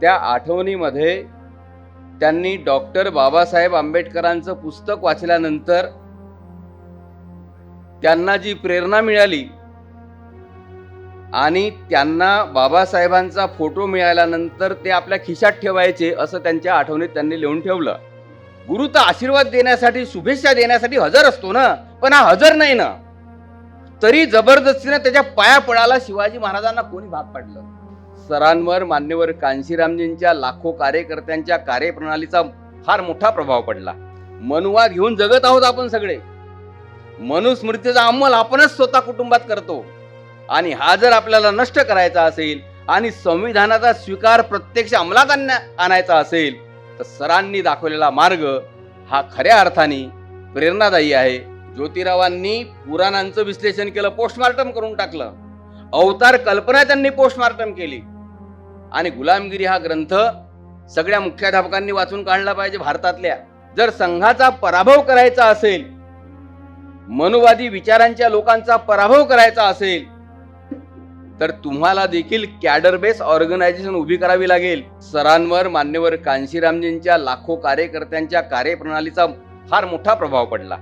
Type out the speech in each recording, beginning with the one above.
त्या आठवणीमध्ये त्यांनी डॉक्टर बाबासाहेब आंबेडकरांचं पुस्तक वाचल्यानंतर त्यांना जी प्रेरणा मिळाली आणि त्यांना बाबासाहेबांचा फोटो मिळाल्यानंतर ते आपल्या खिशात ठेवायचे असं त्यांच्या आठवणीत त्यांनी लिहून ठेवलं. गुरु तर आशीर्वाद देण्यासाठी शुभेच्छा देण्यासाठी हजर असतो ना? पण हा हजर नाही ना? तरी जबरदस्तीने त्याच्या पाया पडाला शिवाजी महाराजांना कोणी भाग पाडलं? सरांवर मान्यवर कांशीरामजींच्या लाखो कार्यकर्त्यांच्या कार्यप्रणालीचा फार मोठा प्रभाव पडला. मनुवाद घेऊन जगत आहोत आपण सगळे. मनुस्मृतीचा अंमल आपणच स्वतः कुटुंबात करतो. आणि हा जर आपल्याला नष्ट करायचा असेल आणि संविधानाचा स्वीकार प्रत्यक्ष अंमलात आणण्या आणायचा असेल तर सरांनी दाखवलेला मार्ग हा खऱ्या अर्थाने प्रेरणादायी आहे. ज्योतिरावांनी पुराणांचं विश्लेषण केलं पोस्टमार्टम करून टाकलं. अवतार कल्पना त्यांनी पोस्टमार्टम केली. आणि गुलामगिरी हा ग्रंथ सगळ्या मुख्याध्यापकांनी वाचून काढला पाहिजे भारतातल्या. जर संघाचा पराभव करायचा असेल मनुवादी विचारांच्या लोकांचा पराभव करायचा असेल तर तुम्हाला देखील कॅडर बेस ऑर्गनायझेशन उभी करावी लागेल. सरांवर मान्यवर कांशीरामजींच्या लाखो कार्यकर्त्यांच्या कार्यप्रणालीचा फार मोठा प्रभाव पडला.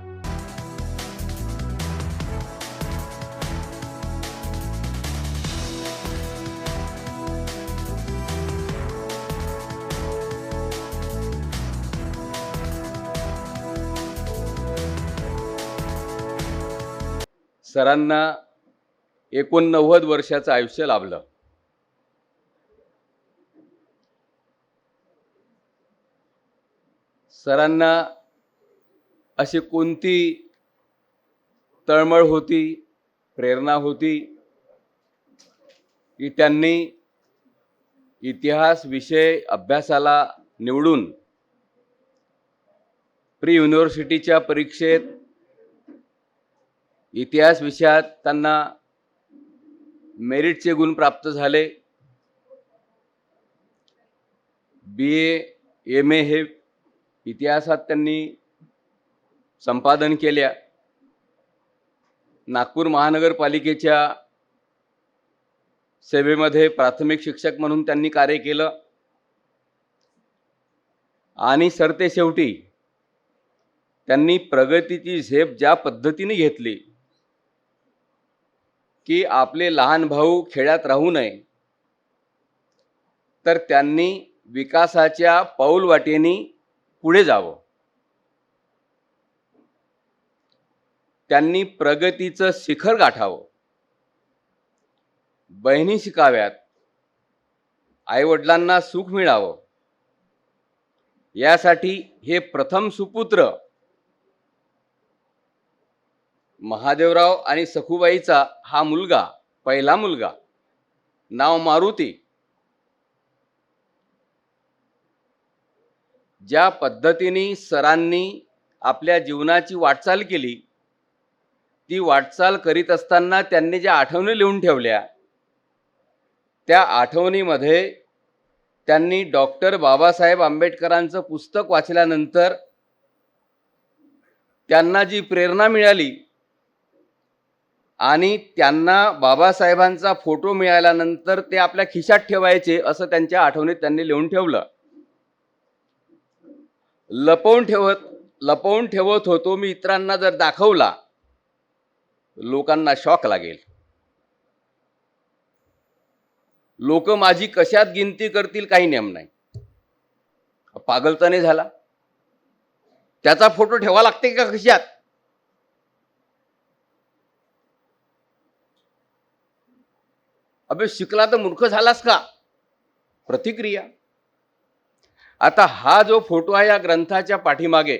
सरांना एकोणनव्वद वर्षाचं आयुष्य लाभलं. सरांना अशी कोणती तळमळ होती प्रेरणा होती की त्यांनी इतिहास विषय अभ्यासाला निवडून प्री युनिव्हर्सिटीच्या परीक्षेत इतिहास विषयात त्यांना मेरिटचे गुण प्राप्त झाले. बी ए एम ए हे इतिहासात त्यांनी संपादन केल्या. नागपूर महानगरपालिकेच्या सेवेमध्ये प्राथमिक शिक्षक म्हणून त्यांनी कार्य केलं. आणि सरते शेवटी त्यांनी प्रगतीची झेप ज्या पद्धतीने घेतली की आपले लहान भाऊ खेड्यात राहू नये. तर त्यांनी विकासाच्या पाऊलवाटेनी पुढे जावं. त्यांनी प्रगतीचं शिखर गाठावं. बहिणी शिकाव्यात. आईवडिलांना सुख मिळावं. यासाठी हे प्रथम सुपुत्र महादेवराव आणि सखुबाईचा हा मुलगा पहिला मुलगा. नाव मारुती. ज्या पद्धतीने सरांनी आपल्या जीवनाची वाटचाल केली ती वाटचाल करीत असताना त्यांनी ज्या आठवणी लिहून ठेवल्या त्या आठवणीमध्ये त्यांनी डॉक्टर बाबासाहेब आंबेडकरांचं पुस्तक वाचल्यानंतर त्यांना जी प्रेरणा मिळाली आणि त्यांना बाबासाहेबांचा फोटो मिळाल्यानंतर ते आपल्या खिशात ठेवायचे असं त्यांच्या आठवणीत त्यांनी लिहून ठेवलं. लपवून ठेवत लपवून ठेवत होतो मी इतरांना जर दाखवला लोकांना शॉक लागेल. लोक माझी कशात गिनती करतील काही नेम नाही. पागलताने झाला. त्याचा फोटो ठेवा लागते का खिशात? अबे शिकला तर मूर्ख झालास का? प्रतिक्रिया. आता हा जो फोटो आहे या ग्रंथाच्या पाठीमागे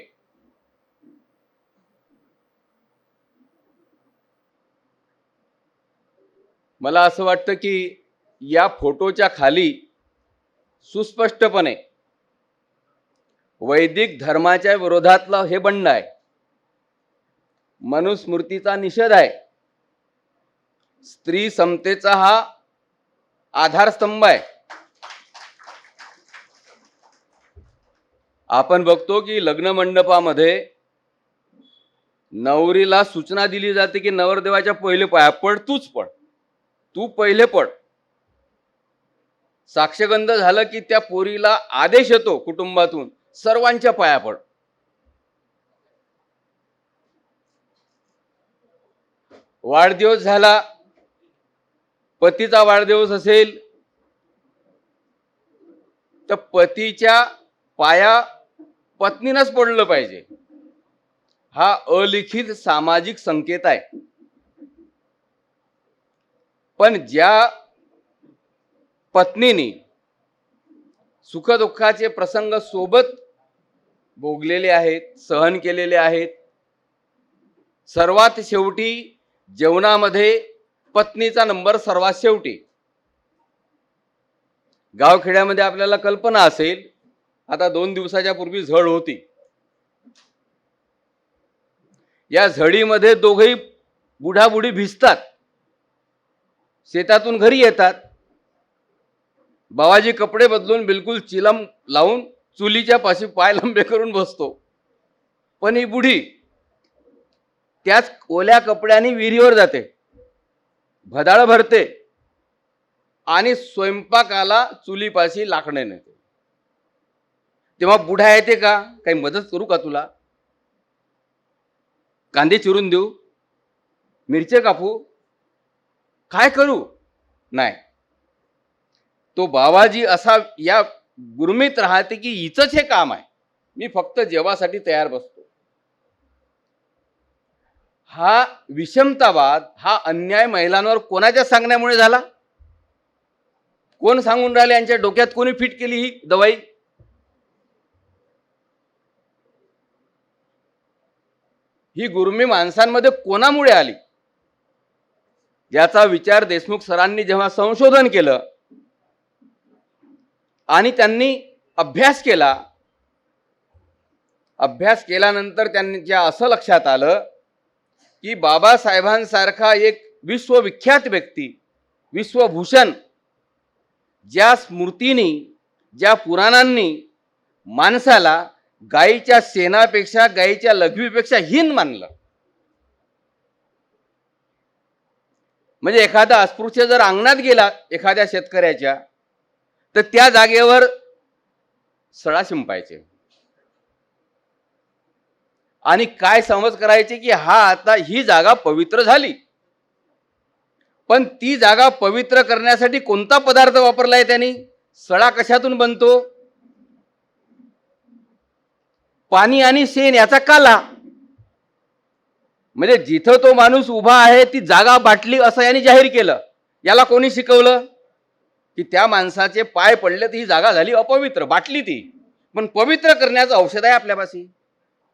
मला असं वाटतं की या फोटोच्या खाली सुस्पष्टपणे वैदिक धर्माच्या विरोधातलं हे बंड आहे. मनुस्मृतीचा निषेध आहे. स्त्री समतेचा हा आधारस्तंभ आहे. आपण बघतो की लग्न मंडपामध्ये नवरीला सूचना दिली जाते की नवरदेवाच्या पहिले पाया पड तूच पड. तू पहिले पड. साक्षगंध झालं की त्या पोरीला आदेश येतो कुटुंबातून सर्वांच्या पाया पड. वाढदिवस झाला पतीचा वाढदिवस असेल तर पतीच्या पाया पत्नीनंच पडलं पाहिजे. हा अलिखित सामाजिक संकेत आहे. पण ज्या पत्नीने सुखदुःखाचे प्रसंग सोबत भोगलेले आहेत सहन केलेले आहेत सर्वात शेवटी जेवणामध्ये पत्नीचा नंबर सर्वात शेवटी. गावखेड्यामध्ये आपल्याला कल्पना असेल आता दोन दिवसाच्या पूर्वी झड होती. या झडीमध्ये दोघही बुढाबुढी भिजतात. शेतातून घरी येतात. बाबाजी कपडे बदलून बिलकुल चिलम लावून चुलीच्या पाशी पाय लंबे करून बसतो. पण ही बुढी त्याच ओल्या कपड्याने विहिरीवर जाते. भदाळ भरते आणि स्वयंपाकाला चुलीपाशी लाकडे नेते. तेव्हा बुढा येते का? काही मदत करू का तुला? कांदे चिरून देऊ? मिरचे कापू? काय करू? नाही. तो बाबाजी असा या गुरमीत राहते की हिचंच हे काम आहे. मी फक्त जेवासाठी तयार बसतो. हा विषमतावाद हा अन्याय महिलांवर कोणाच्या सांगण्यामुळे झाला? कोण सांगून राहिले यांच्या डोक्यात कोणी फिट केली ही दवाई? ही गुरुमी माणसांमध्ये कोणामुळे आली? याचा विचार देशमुख सरांनी जेव्हा संशोधन केलं आणि त्यांनी अभ्यास केला अभ्यास केल्यानंतर त्यांच्या असं लक्षात आलं की बाबासाहेबांसारखा एक विश्वविख्यात व्यक्ती विश्वभूषण ज्या स्मृतीनी ज्या पुराणांनी माणसाला गायीच्या सेनापेक्षा गायीच्या लघवीपेक्षा हीन मानलं. म्हणजे एखादा अस्पृश्य जर अंगणात गेला एखाद्या शेतकऱ्याच्या तर त्या जागेवर सळा शिंपायचे. आणि काय समज करायचे की हा आता ही जागा पवित्र झाली. पण ती जागा पवित्र करण्यासाठी कोणता पदार्थ वापरलाय त्यांनी? सळा कशातून बनतो? पाणी आणि शेण याचा काला. म्हणजे जिथं तो माणूस उभा आहे ती जागा बाटली असं यांनी जाहीर केलं. याला कोणी शिकवलं? की त्या माणसाचे पाय पडले तर ही जागा झाली अपवित्र बाटली ती. पण पवित्र करण्याचं औषध आहे आपल्यापाशी.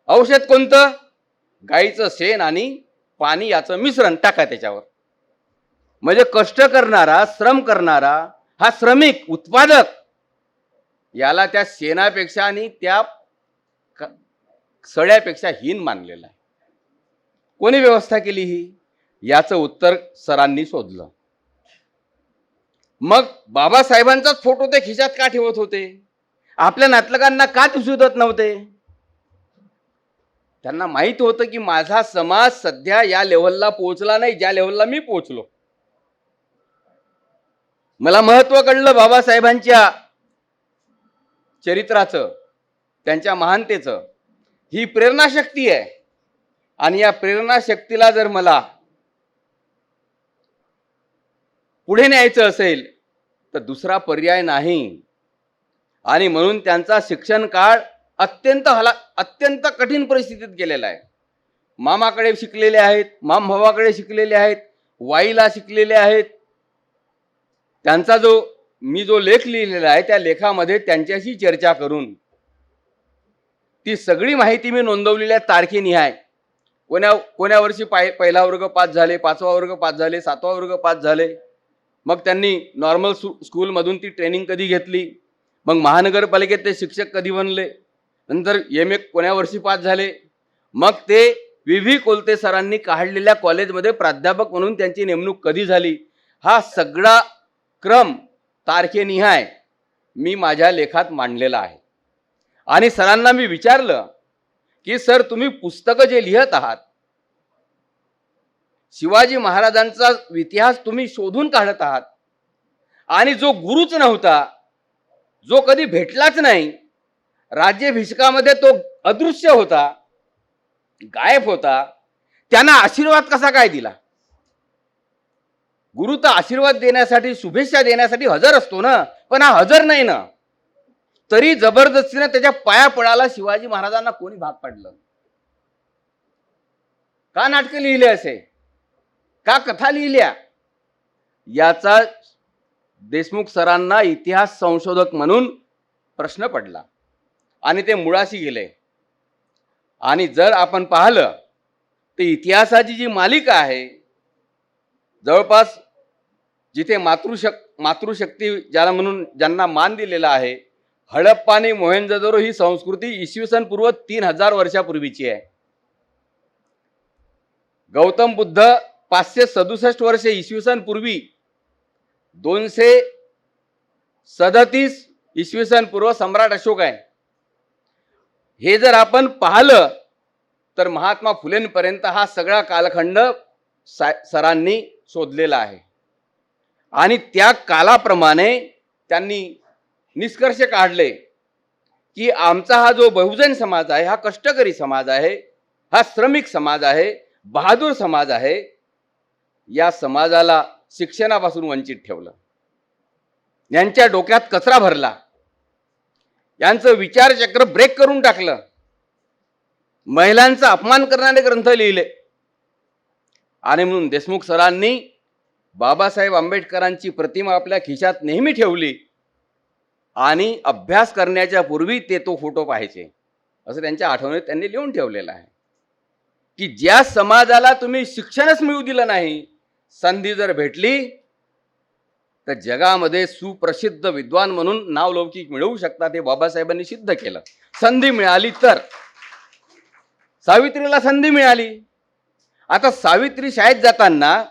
औषध कोणतं? गाईचं शेण आणि पाणी याचं मिश्रण टाका त्याच्यावर. म्हणजे कष्ट करणारा श्रम करणारा हा श्रमिक उत्पादक याला त्या शेणापेक्षा आणि त्या सड्यापेक्षा हीन मानलेला आहे. कोणी व्यवस्था केली ही? याचं उत्तर सरांनी शोधलं. मग बाबासाहेबांचाच फोटो ते खिशात का ठेवत होते? आपल्या नातलगांना का दिसू देत नव्हते? त्यांना माहीत होतं की माझा समाज सध्या या लेवलला पोहोचला नाही ज्या लेवलला मी पोहोचलो. मला महत्त्व कळलं बाबासाहेबांच्या चरित्राचं त्यांच्या महानतेचं. ही प्रेरणाशक्ती आहे. आणि या प्रेरणाशक्तीला जर मला पुढे न्यायचं असेल तर दुसरा पर्याय नाही. आणि म्हणून त्यांचा शिक्षण काळ अत्यंत हला अत्यंत कठीण परिस्थितीत गेलेला आहे. मामाकडे शिकलेले आहेत माम भावाकडे शिकलेले आहेत वाईला शिकलेले आहेत. त्यांचा जो मी जो लेख लिहिलेला आहे त्या लेखामध्ये त्यांच्याशी चर्चा करून ती सगळी माहिती मी नोंदवलेल्या तारखेनिहाय कोण्या कोण्या वर्षी पाय पहिला वर्ग पास झाले पाचवा वर्ग पास झाले सातवा वर्ग पास झाले. मग त्यांनी नॉर्मल स्कूलमधून ती ट्रेनिंग कधी घेतली? मग महानगरपालिकेत ते शिक्षक कधी बनले? नंतर एम ए कोण्या वर्षी पास झाले? मग ते व्ही व्ही कोलते सरांनी काढलेल्या कॉलेजमध्ये प्राध्यापक म्हणून त्यांची नेमणूक कधी झाली? हा सगळा क्रम तारखेनिहाय मी माझ्या लेखात मांडलेला आहे. आणि सरांना मी विचारलं की सर तुम्ही पुस्तकं जे लिहत आहात शिवाजी महाराजांचा इतिहास तुम्ही शोधून काढत आहात आणि जो गुरुच नव्हता जो कधी भेटलाच नाही राज्याभिषेकामध्ये तो अदृश्य होता गायब होता त्यांना आशीर्वाद कसा काय दिला? गुरु तर आशीर्वाद देण्यासाठी शुभेच्छा देण्यासाठी हजर असतो ना पण हा हजर नाही ना. तरी जबरदस्तीनं त्याच्या पाया पडायला शिवाजी महाराजांना कोणी भाग पाडलं? का नाटकं लिहिले असे? का कथा लिहिल्या? याचा देशमुख सरांना इतिहास संशोधक म्हणून प्रश्न पडला. आणि ते मुळाशी गेले. आणि जर आपण पाहिलं तर इतिहासाची जी मालिका आहे जवळपास जिथे मातृशक मातृशक्ती ज्याला म्हणून ज्यांना मान दिलेला आहे हडप्पा आणि मोहेंजदरो ही संस्कृती इसवीसन पूर्व तीन हजार वर्षापूर्वीची आहे. गौतम बुद्ध पाचशे सदुसष्ट वर्षे इसवी सन पूर्वी दोनशे सदतीस इसवीसन पूर्व सम्राट अशोक आहे. हे जर आपण पाहिलं तर महात्मा फुलेंपर्यंत हा सगळा कालखंड सा सरांनी शोधलेला आहे. आणि त्या कालाप्रमाणे त्यांनी निष्कर्ष काढले की आमचा हा जो बहुजन समाज आहे हा कष्टकरी समाज आहे हा श्रमिक समाज आहे बहादूर समाज आहे या समाजाला शिक्षणापासून वंचित ठेवलं. यांच्या डोक्यात कचरा भरला. यांचं विचारचक्र ब्रेक करून टाकलं. महिलांचा अपमान करणारे ग्रंथ लिहिले. आणि म्हणून देशमुख सरांनी बाबासाहेब आंबेडकरांची प्रतिमा आपल्या खिशात नेहमी ठेवली. आणि अभ्यास करण्याच्या पूर्वी ते तो फोटो पाहायचे. असं त्यांच्या आठवणीत त्यांनी लिहून ठेवलेलं आहे. की ज्या समाजाला तुम्ही शिक्षणच मिळू दिलं नाही संधी जर भेटली तर जगामध्ये सुप्रसिद्ध विद्वान म्हणून नावलौकिक मिळवू शकतात हे बाबासाहेबांनी सिद्ध केलं. संधी मिळाली तर. सावित्रीला संधी मिळाली. आता सावित्री शाळेत जाताना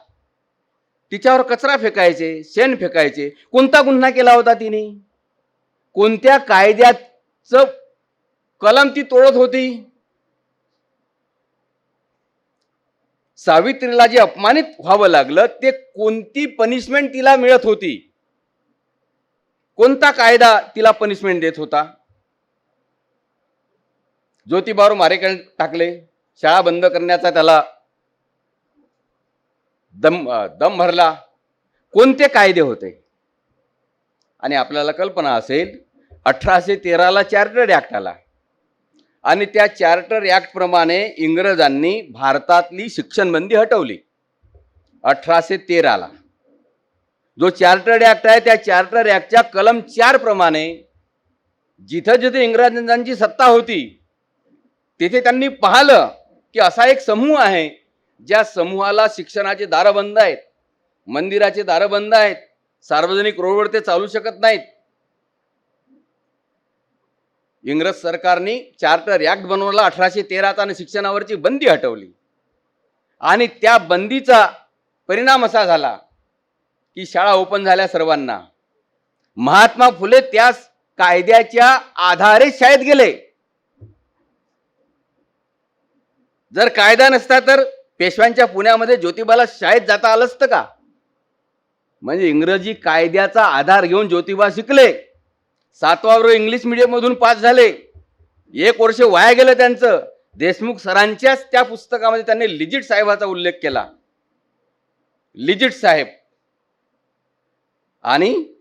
तिच्यावर कचरा फेकायचे शेण फेकायचे. कोणता गुन्हा केला होता तिने? कोणत्या कायद्याचं कलम ती तोडत होती? सावित्रीला जे अपमानित व्हावं लागलं ते कोणती पनिशमेंट तिला मिळत होती? कोणता कायदा तिला पनिशमेंट देत होता? ज्योतिबावर मारेकण टाकले. शाळा बंद करण्याचा त्याला दम दम भरला. कोणते कायदे होते? आणि आपल्याला कल्पना असेल अठराशे तेराला चार्टर्ड ॲक्ट आला. आणि त्या चार्टर ॲक्टप्रमाणे इंग्रजांनी भारतातली शिक्षणबंदी हटवली. अठराशे तेराला. जो चार्टर्ड ॲक्ट आहे त्या चार्टर ॲक्टच्या कलम चारप्रमाणे जिथं जिथे इंग्रजांची सत्ता होती तिथे त्यांनी पाहिलं की असा एक समूह आहे ज्या समूहाला शिक्षणाचे दारं बंद आहेत मंदिराचे दारं बंद आहेत सार्वजनिक रोडवर ते चालू शकत नाहीत. इंग्रज सरकारने चार्टर ॲक्ट बनवला अठराशे तेराचा आणि शिक्षणावरची बंदी हटवली. आणि त्या बंदीचा परिणाम असा झाला की शाळा ओपन झाल्या सर्वांना. महात्मा फुले त्या कायद्याच्या आधारे शाळेत गेले. जर कायदा नसता तर पेशव्यांच्या पुण्यामध्ये ज्योतिबाला शाळेत जाता आलं असतं का? म्हणजे इंग्रजी कायद्याचा आधार घेऊन ज्योतिबा शिकले. सातवा वर्ग इंग्लिश मिडियममधून पास झाले. एक वर्ष वाया गेलं त्यांचं. देशमुख सरांच्याच त्या पुस्तकामध्ये त्यांनी लिजिट साहेबाचा उल्लेख केला. लिजिट साहेब. आणि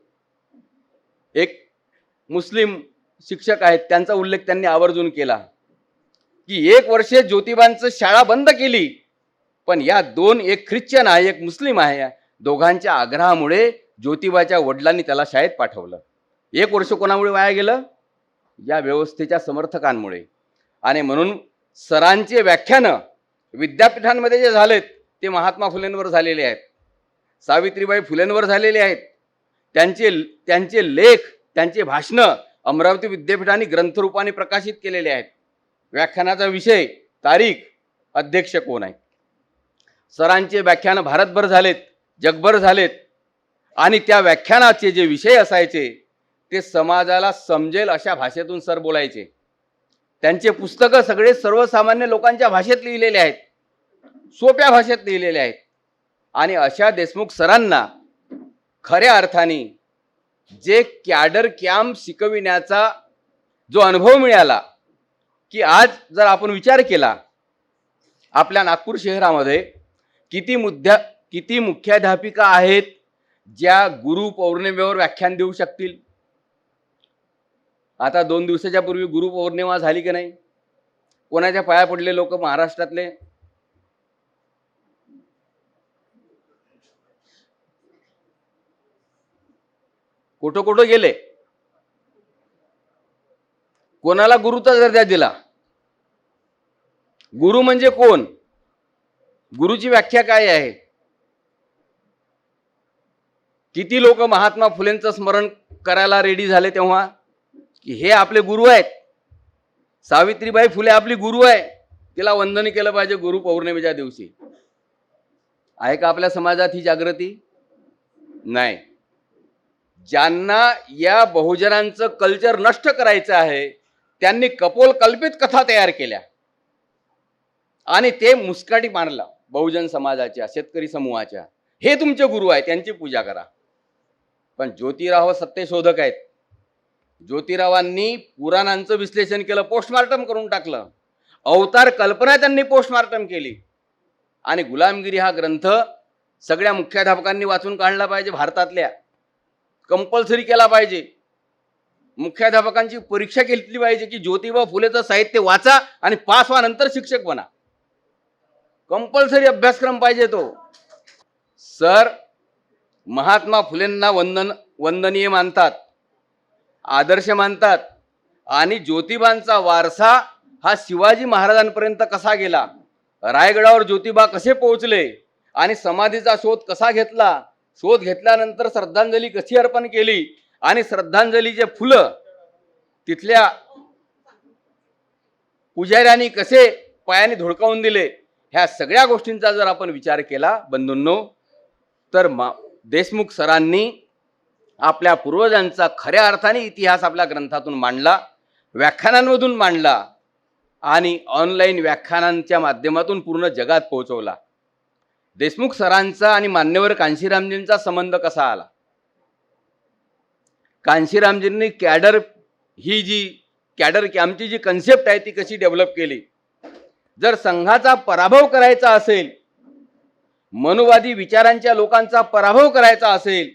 एक मुस्लिम शिक्षक आहेत त्यांचा उल्लेख त्यांनी आवर्जून केला. की एक वर्ष ज्योतिबांचं शाळा बंद केली. पण या दोन एक ख्रिश्चन आहे एक मुस्लिम आहे. दोघांच्या आग्रहामुळे ज्योतिबाच्या वडिलांनी त्याला शाळेत पाठवलं. एक वर्ष कोणामुळे वाया गेलं? या व्यवस्थेच्या समर्थकांमुळे. आणि म्हणून सरांचे व्याख्यानं विद्यापीठांमध्ये जे झालेत ते महात्मा फुलेंवर झालेले आहेत. सावित्रीबाई फुलेंवर झालेले आहेत. त्यांचे त्यांचे लेख त्यांचे भाषणं अमरावती विद्यापीठाने ग्रंथरूपाने प्रकाशित केलेले आहेत. व्याख्यानाचा विषय तारीख अध्यक्ष कोण आहे सरांचे व्याख्यानं भारतभर झालेत जगभर झालेत. आणि त्या व्याख्यानाचे जे विषय असायचे ते समाजाला समजेल अशा भाषेतून सर बोलायचे. त्यांचे पुस्तकं सगळे सर्वसामान्य लोकांच्या भाषेत लिहिलेले आहेत. सोप्या भाषेत लिहिलेले आहेत. आणि अशा देशमुख सरांना खऱ्या अर्थाने जे कॅडर कॅम्प शिकविण्याचा जो अनुभव मिळाला की आज जर आपण विचार केला आपल्या नागपूर शहरामध्ये किती मुद्द्या किती मुख्याध्यापिका आहेत ज्या गुरु पौर्णिमेवर व्याख्यान देऊ शकतील? आता दोन दिवसाच्या पूर्वी गुरु पौर्णिमा झाली की नाही? कोणाच्या पाया पडले लोक महाराष्ट्रातले? कुठं कुठं गेले? कोणाला गुरुचा दर्जा दिला? गुरु म्हणजे कोण? गुरुची व्याख्या काय आहे? किती लोक महात्मा फुलेंचं स्मरण करायला रेडी झाले तेव्हा? की हे आपले गुरु आहेत. सावित्रीबाई फुले आपली गुरु आहे. तिला वंदन केलं पाहिजे गुरु पौर्णिमेच्या दिवशी. आहे का आपल्या समाजात ही जागृती? नाही. ज्यांना या बहुजनांचं कल्चर नष्ट करायचं आहे त्यांनी कपोल कल्पित कथा तयार केल्या. आणि ते मुस्काटी मारला बहुजन समाजाच्या शेतकरी समूहाच्या. हे तुमचे गुरु आहेत त्यांची पूजा करा. पण ज्योतिराव सत्यशोधक आहेत. ज्योतिरावांनी पुराणांचं विश्लेषण केलं पोस्टमार्टम करून टाकलं. अवतार कल्पना त्यांनी पोस्टमार्टम केली. आणि गुलामगिरी हा ग्रंथ सगळ्या मुख्याध्यापकांनी वाचून काढला पाहिजे भारतातल्या. कंपल्सरी केला पाहिजे. मुख्याध्यापकांची परीक्षा घेतली पाहिजे की ज्योतिबा फुलेचं साहित्य वाचा आणि पास व्हा नंतर शिक्षक बना. कंपल्सरी अभ्यासक्रम पाहिजे तो. सर महात्मा फुलेंना वंदन वंदनीय मानतात. आदर्श मानतात. आणि ज्योतिबांचा वारसा हा शिवाजी महाराजांपर्यंत कसा गेला? रायगडावर ज्योतिबा कसे पोहोचले? आणि समाधीचा शोध कसा घेतला? शोध घेतल्यानंतर श्रद्धांजली कशी अर्पण केली? आणि श्रद्धांजलीचे फुलं तिथल्या पुजाऱ्यांनी कसे पायाने धुडकावून दिले? ह्या सगळ्या गोष्टींचा जर आपण विचार केला बंधूंनो तर मा देशमुख सरांनी आपल्या पूर्वजांचा खऱ्या अर्थाने इतिहास आपल्या ग्रंथातून मांडला व्याख्यानांमधून मांडला आणि ऑनलाईन व्याख्यानांच्या माध्यमातून पूर्ण जगात पोहोचवला. देशमुख सरांचा आणि मान्यवर कांशीरामजींचा संबंध कसा आला? कांशीरामजींनी कॅडर ही जी कॅडर कॅम्पची जी कन्सेप्ट आहे ती कशी डेव्हलप केली? जर संघाचा पराभव करायचा असेल मनुवादी विचारांच्या लोकांचा पराभव करायचा असेल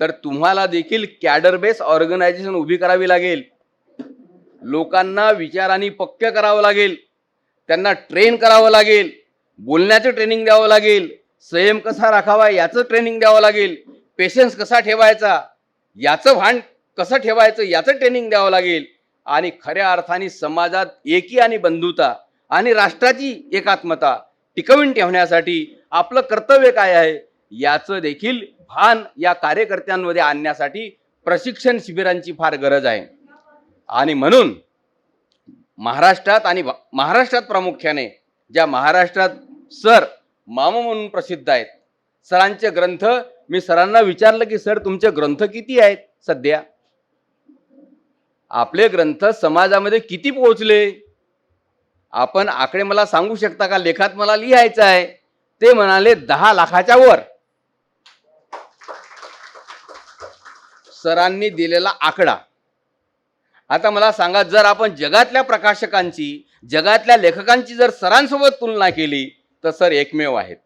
तर तुम्हाला देखील कॅडर बेस ऑर्गनायझेशन उभी करावी लागेल. लोकांना विचारांनी पक्क करावं लागेल. त्यांना ट्रेन करावं लागेल. बोलण्याचं ट्रेनिंग द्यावं लागेल. संयम कसा राखावा याचं ट्रेनिंग द्यावं लागेल. पेशन्स कसा ठेवायचा याचं भान कसं ठेवायचं याचं ट्रेनिंग द्यावं लागेल. आणि खऱ्या अर्थाने समाजात एकी आणि बंधुता आणि राष्ट्राची एकात्मता टिकवून ठेवण्यासाठी आपलं कर्तव्य काय आहे? याचं देखील भान या कार्यकर्त्यांमध्ये आणण्यासाठी प्रशिक्षण शिबिरांची फार गरज आहे. आणि म्हणून महाराष्ट्रात आणि भा- महाराष्ट्रात प्रामुख्याने ज्या महाराष्ट्रात सर मामा म्हणून प्रसिद्ध आहेत सरांचे ग्रंथ मी सरांना विचारलं की सर तुमचे ग्रंथ किती आहेत सध्या? आपले ग्रंथ समाजामध्ये किती पोहोचले? आपण आकडे मला सांगू शकता का? लेखात मला लिहायचं आहे. ते म्हणाले दहा लाखाच्या वर. सरांनी दिलेला आकडा. आता मला सांगा जर आपण जगातल्या प्रकाशकांची जगातल्या लेखकांची जर सरांसोबत तुलना केली तर सर एकमेव आहेत.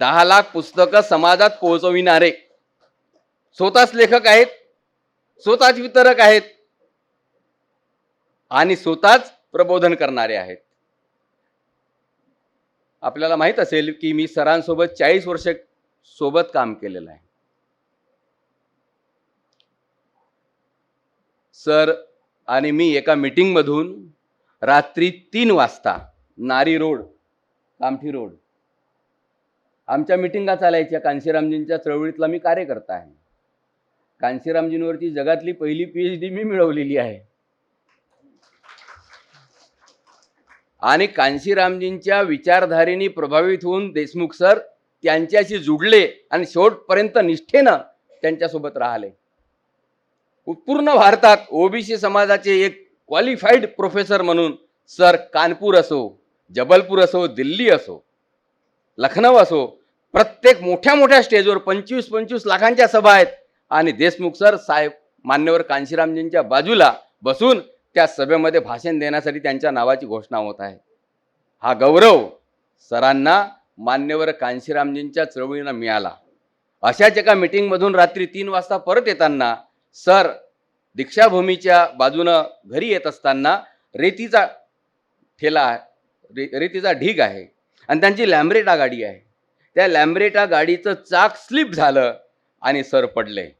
दहा लाख पुस्तकं समाजात पोहोचविणारे. स्वतःच लेखक आहेत स्वतःच वितरक आहेत आणि स्वतःच प्रबोधन करणारे आहेत. आपल्याला माहीत असेल की मी सरांसोबत चाळीस वर्ष सोबत काम केलेलं आहे. सर आणि मी एका मीटिंगमधून रात्री तीन वाजता नारी रोड कामठी रोड. आमच्या मिटिंगा चालायच्या. कांशीरामजींच्या चळवळीतला मी कार्यकर्ता आहे. कांशीरामजींवरची जगातली पहिली पी एच डी मी मिळवलेली आहे. आणि कांशीरामजींच्या विचारधारेने प्रभावित होऊन देशमुख सर त्यांच्याशी जुडले आणि शेवटपर्यंत निष्ठेनं त्यांच्यासोबत राहिले. पूर्ण भारतात ओबीसी समाजाचे एक क्वालिफाईड प्रोफेसर म्हणून सर कानपूर असो जबलपूर असो दिल्ली असो लखनौ असो प्रत्येक मोठ्या मोठ्या स्टेजवर पंचवीस पंचवीस लाखांच्या सभा आहेत. आणि देशमुख सर साहेब मान्यवर कांशीरामजींच्या बाजूला बसून त्या सभेमध्ये भाषण देण्यासाठी त्यांच्या नावाची घोषणा होत आहे. हा गौरव सरांना मान्यवर कांशीरामजींच्या चळवळीनं मिळाला. अशाच एका मिटिंगमधून रात्री तीन वाजता परत येताना सर दीक्षाभूमीच्या बाजूनं घरी येत असताना रेतीचा ठेला आहे रे रेतीचा ढीग आहे आणि त्यांची लॅम्ब्रेटा गाडी आहे. त्या लॅम्ब्रेटा गाडीचं चाक स्लिप झालं आणि सर पडले.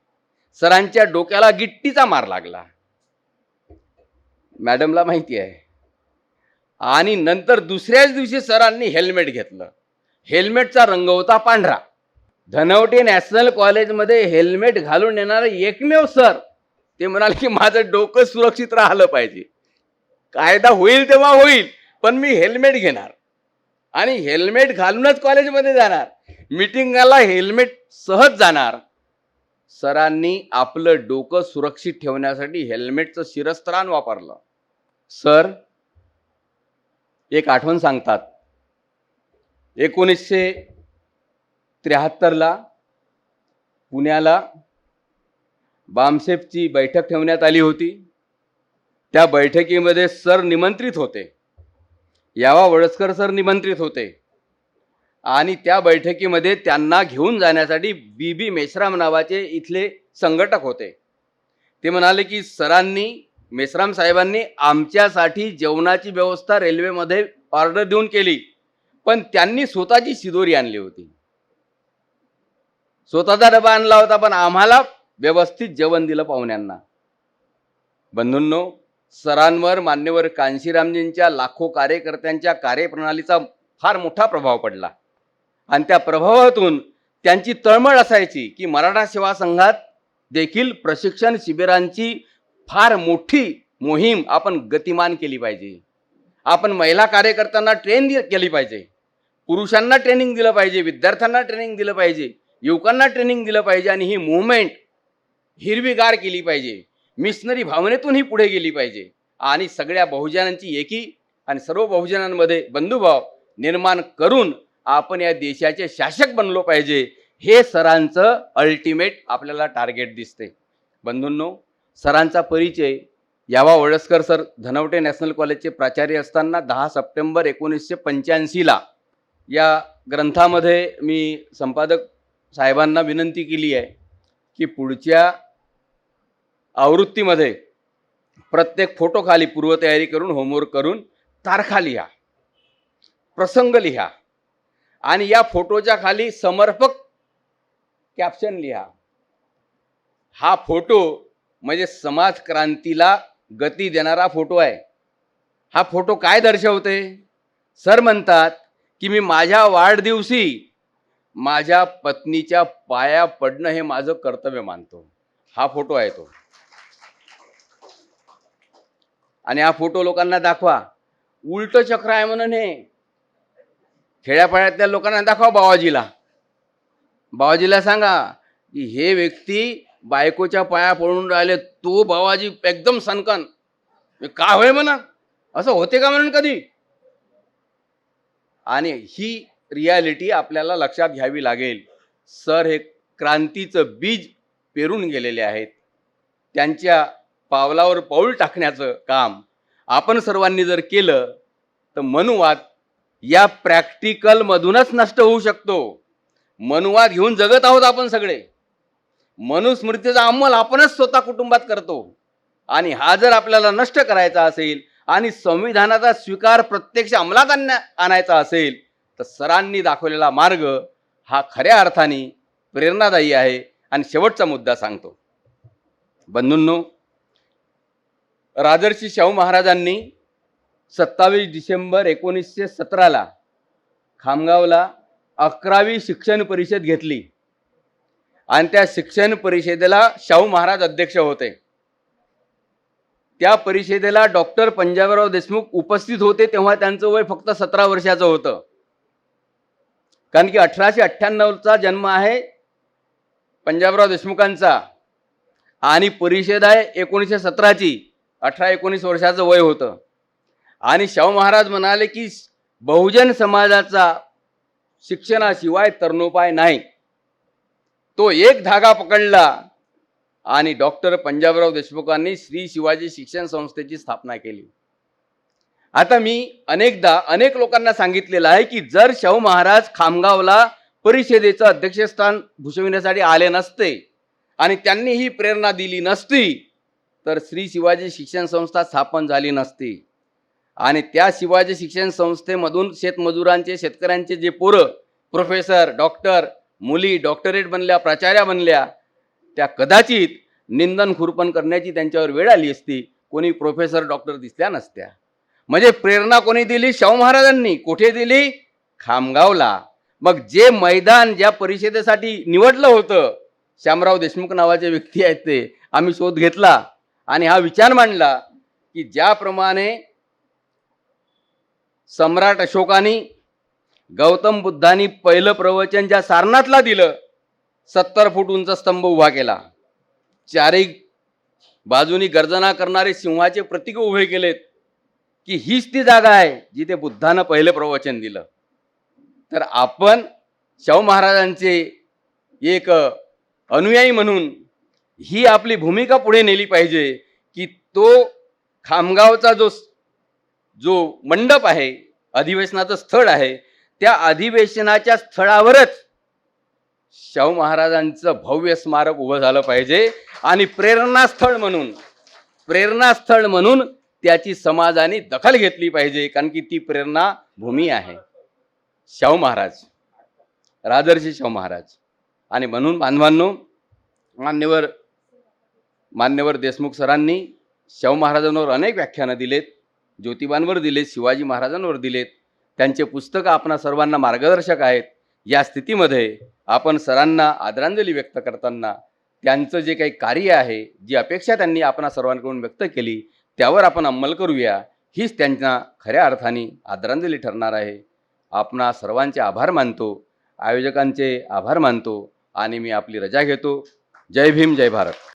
सरांच्या डोक्याला गिट्टीचा मार लागला. मॅडमला माहिती आहे. आणि नंतर दुसऱ्याच दिवशी सरांनी हेल्मेट घेतलं. हेल्मेटचा रंग होता पांढरा. धनवटे नॅशनल कॉलेजमध्ये हेल्मेट घालून येणारे एकमेव सर ते म्हणाले की माझं डोकं सुरक्षित राहिलं पाहिजे. कायदा होईल तेव्हा होईल पण मी हेल्मेट घेणार. आणि हेल्मेट घालूनच कॉलेजमध्ये जाणार. मिटिंगला हेल्मेट सहज जाणार. सरांनी आपलं डोकं सुरक्षित ठेवण्यासाठी हेल्मेटचं शिरस्त्राण वापरलं. सर एक आठवण सांगतात. एकोणीसशे त्र्याहत्तरला पुण्याला बामसेफची बैठक ठेवण्यात आली होती. त्या बैठकीमध्ये सर निमंत्रित होते. यावा वळसकर सर निमंत्रित होते. आणि त्या बैठकीमध्ये त्यांना घेऊन जाण्यासाठी बी बी मेश्राम नावाचे इथले संघटक होते. ते म्हणाले की सरांनी मेश्राम साहेबांनी आमच्यासाठी जेवणाची व्यवस्था रेल्वेमध्ये ऑर्डर देऊन केली. पण त्यांनी स्वतःची शिदोरी आणली होती. स्वतःचा डबा आणला होता पण आम्हाला व्यवस्थित जेवण दिलं पाहुण्यांना. बंधूंनो सरांवर मान्यवर कांशीरामजींच्या लाखो कार्यकर्त्यांच्या कार्यप्रणालीचा फार मोठा प्रभाव पडला. आणि त्या प्रभावातून त्यांची तळमळ असायची की मराठा सेवा संघात देखील प्रशिक्षण शिबिरांची फार मोठी मोहीम आपण गतिमान केली पाहिजे. आपण महिला कार्यकर्त्यांना ट्रेन दि केली पाहिजे. पुरुषांना ट्रेनिंग दिलं पाहिजे विद्यार्थ्यांना ट्रेनिंग दिलं पाहिजे. युवकांना ट्रेनिंग दिलं पाहिजे आणि ही मुवमेंट हिरवीगार केली पाहिजे. मिशनरी भावनेतून ही पुढे गेली पाहिजे. आणि सगळ्या बहुजनांची एकी आणि सर्व बहुजनांमध्ये बंधुभाव निर्माण करून आपण या देशाचे शासक बनलो पाहिजे. हे सरांचं अल्टिमेट आपल्याला टार्गेट दिसते. बंधूंनो सरांचा परिचय. यावा वळसकर सर धनवटे नॅशनल कॉलेजचे प्राचार्य असताना दहा सप्टेंबर एकोणीसशे पंच्याऐंशीला या ग्रंथामध्ये मी संपादक साहेबांना विनंती केली आहे की पुढच्या आवृत्तीमध्ये प्रत्येक फोटो खाली पूर्वतयारी करून होमवर्क करून तारखा लिहा प्रसंग लिहा आणि या फोटोच्या खाली समर्पक कॅप्शन लिहा. हा फोटो म्हणजे समाज क्रांतीला गती देणारा फोटो आहे. हा फोटो काय दर्शवते? सर म्हणतात की मी माझ्या वाढदिवशी माझ्या पत्नीच्या पाया पडणं हे माझं कर्तव्य मानतो. हा फोटो आहे तो. आणि हा फोटो लोकांना दाखवा. उलट चक्र आहे म्हणून हे. खेड्यापाड्यातल्या लोकांना दाखवा बावाजीला. बावाजीला सांगा की हे व्यक्ती बायकोच्या पाया पडून राहिले तो बावाजी एकदम सनकन. का होय म्हणा? असं होते का म्हणून कधी? आणि ही रियालिटी आपल्याला लक्षात घ्यावी लागेल. सर हे क्रांतीचं बीज पेरून गेलेले आहेत. त्यांच्या पावलावर पाऊल टाकण्याचं काम आपण सर्वांनी जर केलं तर मनुवाद या प्रॅक्टिकलमधूनच नष्ट होऊ शकतो. मनुवाद घेऊन जगत आहोत आपण सगळे. मनुस्मृतीचा अंमल आपणच स्वतः कुटुंबात करतो. आणि हा जर आपल्याला नष्ट करायचा असेल आणि संविधानाचा स्वीकार प्रत्यक्ष अंमलात आणण्या आणायचा असेल तर सरांनी दाखवलेला मार्ग हा खऱ्या अर्थाने प्रेरणादायी आहे आणि शेवटचा मुद्दा सांगतो. बंधूंनो राजर्षी शाहू महाराजांनी सत्तावीस डिसेंबर एकोणीसशे सतराला खामगावला अकरावी शिक्षण परिषद घेतली. आणि त्या शिक्षण परिषदेला शाहू महाराज अध्यक्ष होते. त्या परिषदेला डॉक्टर पंजाबराव देशमुख उपस्थित होते तेव्हा त्यांचं वय फक्त सतरा वर्षाचं होतं. कारण की अठराशे अठ्ठ्याण्णवचा जन्म आहे पंजाबराव देशमुखांचा. आणि परिषद आहे एकोणीसशे सतराची. अठरा एकोणीस वर्षाचं वय होतं. आणि शाहू महाराज म्हणाले की बहुजन समाजाचा शिक्षणाशिवाय तरणोपाय नाही. तो एक धागा पकडला आणि डॉक्टर पंजाबराव देशमुखांनी श्री शिवाजी शिक्षण संस्थेची स्थापना केली. आता मी अनेकदा अनेक लोकांना सांगितलेलं आहे की जर शाहू महाराज खामगावला परिषदेचं अध्यक्षस्थान भूषविण्यासाठी आले नसते आणि त्यांनी ही प्रेरणा दिली नसती तर श्री शिवाजी शिक्षण संस्था स्थापन झाली नसती. आणि त्या शिवाजी शिक्षण संस्थेमधून शेतमजुरांचे शेतकऱ्यांचे जे पोरं प्रोफेसर डॉक्टर मुली डॉक्टरेट बनल्या प्राचार्या बनल्या त्या कदाचित निंदन खुरपण करण्याची त्यांच्यावर वेळ आली असती. कोणी प्रोफेसर डॉक्टर दिसल्या नसत्या. म्हणजे प्रेरणा कोणी दिली? शाहू महाराजांनी. कुठे दिली? खामगावला. मग जे मैदान ज्या परिषदेसाठी निवडलं होतं श्यामराव देशमुख नावाचे व्यक्ती आहेत ते आम्ही शोध घेतला आणि हा विचार मांडला की ज्याप्रमाणे सम्राट अशोकाने गौतम बुद्धांनी पहिलं प्रवचन ज्या सारनाथला दिलं सत्तर फूट उंच स्तंभ उभा केला. चारही बाजूनी गर्जना करणारे सिंहाचे प्रतीक उभे केलेत. की हीच ती जागा आहे जिथे बुद्धानं पहिलं प्रवचन दिलं. तर आपण शाहू महाराजांचे एक अनुयायी म्हणून ही आपली भूमिका पुढे नेली पाहिजे की तो खामगावचा जो जो मंडप आहे अधिवेशनाचं स्थळ आहे त्या अधिवेशनाच्या स्थळावरच शाहू महाराजांचं भव्य स्मारक उभं झालं पाहिजे आणि प्रेरणास्थळ म्हणून प्रेरणास्थळ म्हणून त्याची समाजाने दखल घेतली पाहिजे कारण की ती प्रेरणा भूमी आहे. शाहू महाराज. राजर्षी शाहू महाराज. आणि म्हणून बांधवांनो मान्यवर मान्यवर देशमुख सरांनी शाहू महाराजांवर अनेक व्याख्यानं दिलेत ज्योतिबांवर दिलेत शिवाजी महाराजांवर दिलेत. त्यांचे पुस्तकं आपणा सर्वांना मार्गदर्शक आहेत. या स्थितीमध्ये आपण सरांना आदरांजली व्यक्त करताना त्यांचं जे काही कार्य आहे जी अपेक्षा त्यांनी आपणा सर्वांकडून व्यक्त केली त्यावर आपण अंमल करूया हीच त्यांना खऱ्या अर्थाने आदरांजली ठरणार आहे. आपणा सर्वांचे आभार मानतो आयोजकांचे आभार मानतो आणि मी आपली रजा घेतो. जय भीम जय भारत.